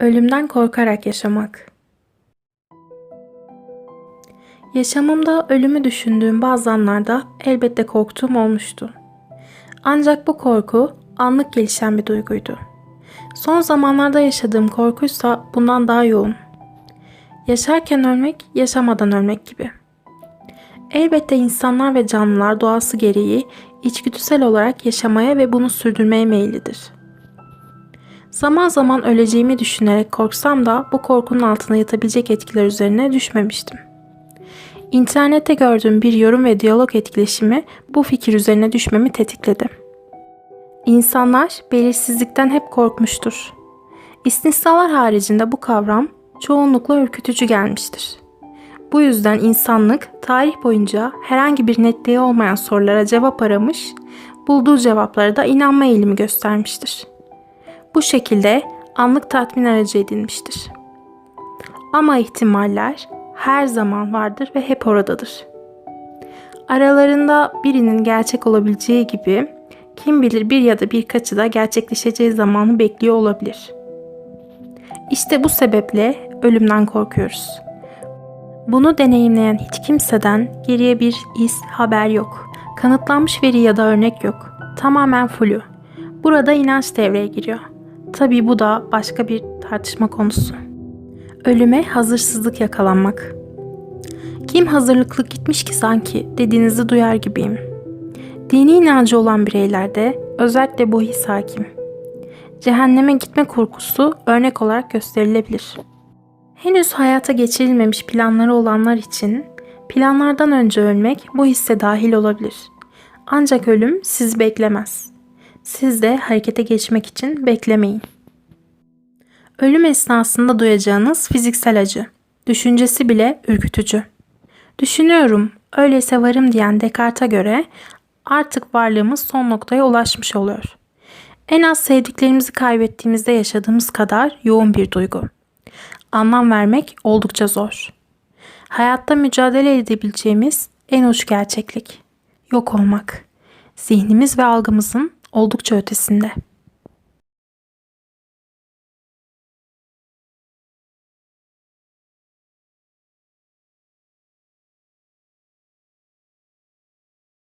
Ölümden korkarak yaşamak. Yaşamımda ölümü düşündüğüm bazı anlarda elbette korktuğum olmuştu. Ancak bu korku anlık gelişen bir duyguydu. Son zamanlarda yaşadığım korkuysa bundan daha yoğun. Yaşarken ölmek, yaşamadan ölmek gibi. Elbette insanlar ve canlılar doğası gereği içgüdüsel olarak yaşamaya ve bunu sürdürmeye meyillidir. Zaman zaman öleceğimi düşünerek korksam da bu korkunun altına yatabilecek etkiler üzerine düşmemiştim. İnternette gördüğüm bir yorum ve diyalog etkileşimi bu fikir üzerine düşmemi tetikledi. İnsanlar belirsizlikten hep korkmuştur. İstisnalar haricinde bu kavram çoğunlukla ürkütücü gelmiştir. Bu yüzden insanlık tarih boyunca herhangi bir netliği olmayan sorulara cevap aramış, bulduğu cevaplara da inanma eğilimi göstermiştir. Bu şekilde anlık tatmin aracı edinmiştir. Ama ihtimaller her zaman vardır ve hep oradadır. Aralarında birinin gerçek olabileceği gibi kim bilir bir ya da birkaçı da gerçekleşeceği zamanı bekliyor olabilir. İşte bu sebeple ölümden korkuyoruz. Bunu deneyimleyen hiç kimseden geriye bir iz, haber yok. Kanıtlanmış veri ya da örnek yok. Tamamen flu. Burada inanç devreye giriyor. Tabii bu da başka bir tartışma konusu. Ölüme hazırsızlık yakalanmak. Kim hazırlıklı gitmiş ki sanki dediğinizi duyar gibiyim. Dini inancı olan bireylerde özellikle bu his hakim. Cehenneme gitme korkusu örnek olarak gösterilebilir. Henüz hayata geçirilmemiş planları olanlar için planlardan önce ölmek bu hisse dahil olabilir. Ancak ölüm sizi beklemez. Siz de harekete geçmek için beklemeyin. Ölüm esnasında duyacağınız fiziksel acı, düşüncesi bile ürkütücü. Düşünüyorum, öyleyse varım diyen Descartes'e göre artık varlığımız son noktaya ulaşmış oluyor. En az sevdiklerimizi kaybettiğimizde yaşadığımız kadar yoğun bir duygu. Anlam vermek oldukça zor. Hayatta mücadele edebileceğimiz en uç gerçeklik. Yok olmak. Zihnimiz ve algımızın oldukça ötesinde.